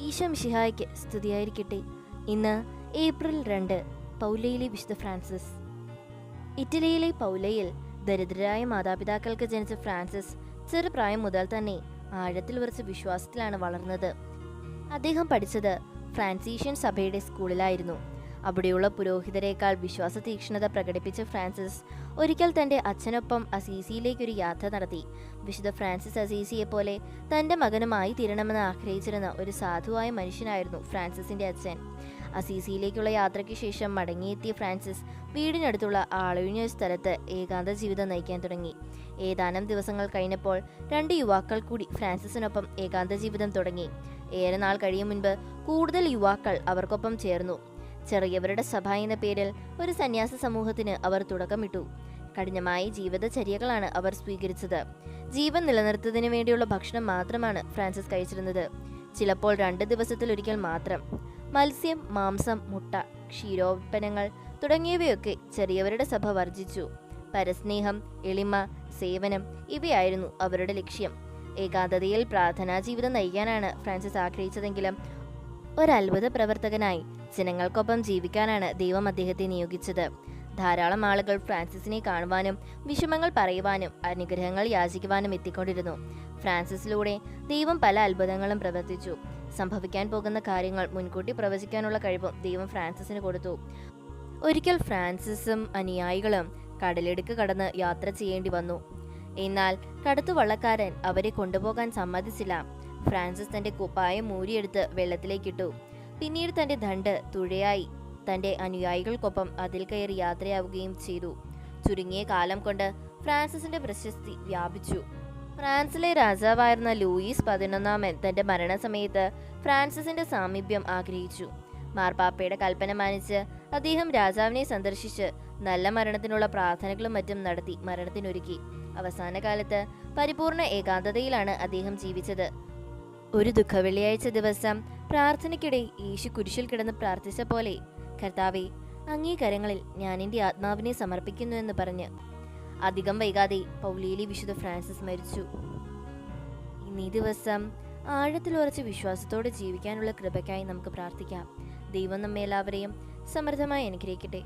ഈശോ ഷിഹായ്ക്ക് സ്തുതിയായിരിക്കട്ടെ. ഇന്ന് ഏപ്രിൽ രണ്ട് പൗലയിലെ വിശുദ്ധ ഫ്രാൻസിസ്. ഇറ്റലിയിലെ പൗലയിൽ ദരിദ്രരായ മാതാപിതാക്കൾക്ക് ജനിച്ച ഫ്രാൻസിസ് ചെറുപ്രായം മുതൽ തന്നെ ആഴത്തിൽ ഉറച്ച വിശ്വാസത്തിലാണ് വളർന്നത്. അദ്ദേഹം പഠിച്ചത് ഫ്രാൻസീഷ്യൻ സഭയുടെ സ്കൂളിലായിരുന്നു. അവിടെയുള്ള പുരോഹിതരെക്കാൾ വിശ്വാസ തീക്ഷ്ണത പ്രകടിപ്പിച്ച ഫ്രാൻസിസ് ഒരിക്കൽ തന്റെ അച്ഛനൊപ്പം അസീസിയിലേക്ക് ഒരു യാത്ര നടത്തി. വിശുദ്ധ ഫ്രാൻസിസ് അസീസിയെ പോലെ തന്റെ മകനുമായി തീരണമെന്ന് ആഗ്രഹിച്ചിരുന്ന ഒരു സാധുവായ മനുഷ്യനായിരുന്നു ഫ്രാൻസിസിന്റെ അച്ഛൻ. അസീസിയിലേക്കുള്ള യാത്രയ്ക്ക് ശേഷം മടങ്ങിയെത്തിയ ഫ്രാൻസിസ് വീടിനടുത്തുള്ള ആളൊഴിഞ്ഞ ഒരു സ്ഥലത്ത് ഏകാന്ത ജീവിതം നയിക്കാൻ തുടങ്ങി. ഏതാനും ദിവസങ്ങൾ കഴിഞ്ഞപ്പോൾ രണ്ട് യുവാക്കൾ കൂടി ഫ്രാൻസിസിനൊപ്പം ഏകാന്ത ജീവിതം തുടങ്ങി. ഏറെ നാൾ കഴിയും മുൻപ് കൂടുതൽ യുവാക്കൾ അവർക്കൊപ്പം ചേർന്നു. ചെറിയവരുടെ സഭ എന്ന പേരിൽ ഒരു സന്യാസ സമൂഹത്തിന് അവർ തുടക്കമിട്ടു. കഠിനമായ ജീവിതചര്യകളാണ് അവർ സ്വീകരിച്ചത്. ജീവൻ നിലനിർത്തുന്നതിന് വേണ്ടിയുള്ള ഭക്ഷണം മാത്രമാണ് ഫ്രാൻസിസ് കഴിച്ചിരുന്നത്. ചിലപ്പോൾ രണ്ട് ദിവസത്തിലൊരിക്കൽ മാത്രം. മത്സ്യം മാംസം മുട്ട ക്ഷീരോൽപ്പന്നങ്ങൾ തുടങ്ങിയവയൊക്കെ ചെറിയവരുടെ സഭ വർജിച്ചു. പരസ്നേഹം എളിമ സേവനം ഇവയായിരുന്നു അവരുടെ ലക്ഷ്യം. ഏകാന്തതയിൽ പ്രാർത്ഥനാ ജീവിതം നയിക്കാനാണ് ഫ്രാൻസിസ് ആഗ്രഹിച്ചതെങ്കിലും ഒരത്ഭുത പ്രവർത്തകനായി. ജനങ്ങൾക്കൊപ്പം ജീവിക്കാനാണ് ദൈവം അദ്ദേഹത്തെ നിയോഗിച്ചത്. ധാരാളം ആളുകൾ ഫ്രാൻസിസിനെ കാണുവാനും വിഷമങ്ങൾ പറയുവാനും അനുഗ്രഹങ്ങൾ യാചിക്കുവാനും എത്തിക്കൊണ്ടിരുന്നു. ഫ്രാൻസിസിലൂടെ ദൈവം പല അത്ഭുതങ്ങളും പ്രവർത്തിച്ചു. സംഭവിക്കാൻ പോകുന്ന കാര്യങ്ങൾ മുൻകൂട്ടി പ്രവചിക്കാനുള്ള കഴിവും ദൈവം ഫ്രാൻസിസിന് കൊടുത്തു. ഒരിക്കൽ ഫ്രാൻസിസും അനുയായികളും കടലിടുക്ക് കടന്ന് യാത്ര ചെയ്യേണ്ടി വന്നു. എന്നാൽ കടുത്തു വള്ളക്കാരൻ അവരെ കൊണ്ടുപോകാൻ സമ്മതിച്ചില്ല. ഫ്രാൻസിസ് തന്റെ കുപ്പായം മൂരിയെടുത്ത് വെള്ളത്തിലേക്കിട്ടു. പിന്നീട് തന്റെ ദണ്ട് തുഴയായി. തന്റെ അനുയായികൾക്കൊപ്പം അതിൽ കയറി യാത്രയാവുകയും ചെയ്തു. ചുരുങ്ങിയ കാലം കൊണ്ട് ഫ്രാൻസിസിന്റെ പ്രശസ്തി വ്യാപിച്ചു. ഫ്രാൻസിലെ രാജാവായിരുന്ന ലൂയിസ് പതിനൊന്നാമൻ തന്റെ മരണസമയത്ത് ഫ്രാൻസിസിന്റെ സാമീപ്യം ആഗ്രഹിച്ചു. മാർപ്പാപ്പയുടെ കൽപ്പന മാനിച്ച് അദ്ദേഹം രാജാവിനെ സന്ദർശിച്ച് നല്ല മരണത്തിനുള്ള പ്രാർത്ഥനകളും മറ്റും നടത്തി മരണത്തിനൊരുക്കി. അവസാന കാലത്ത് പരിപൂർണ ഏകാന്തതയിലാണ് അദ്ദേഹം ജീവിച്ചത്. ഒരു ദുഃഖ വെള്ളിയാഴ്ച ദിവസം പ്രാർത്ഥനയ്ക്കിടെ യേശു കുരിശിൽ കിടന്ന് പ്രാർത്ഥിച്ച പോലെ കർത്താവെ അങ്ങേ കരങ്ങളിൽ ഞാൻ എന്റെ ആത്മാവിനെ സമർപ്പിക്കുന്നു എന്ന് പറഞ്ഞ് അധികം വൈകാതെ പൗലിയിലെ വിശുദ്ധ ഫ്രാൻസിസ് മരിച്ചു. ഇന്നീ ദിവസം ആഴത്തിൽ ഉറച്ച വിശ്വാസത്തോടെ ജീവിക്കാനുള്ള കൃപയ്ക്കായി നമുക്ക് പ്രാർത്ഥിക്കാം. ദൈവം നമ്മെ എല്ലാവരെയും സമൃദ്ധമായി അനുഗ്രഹിക്കട്ടെ.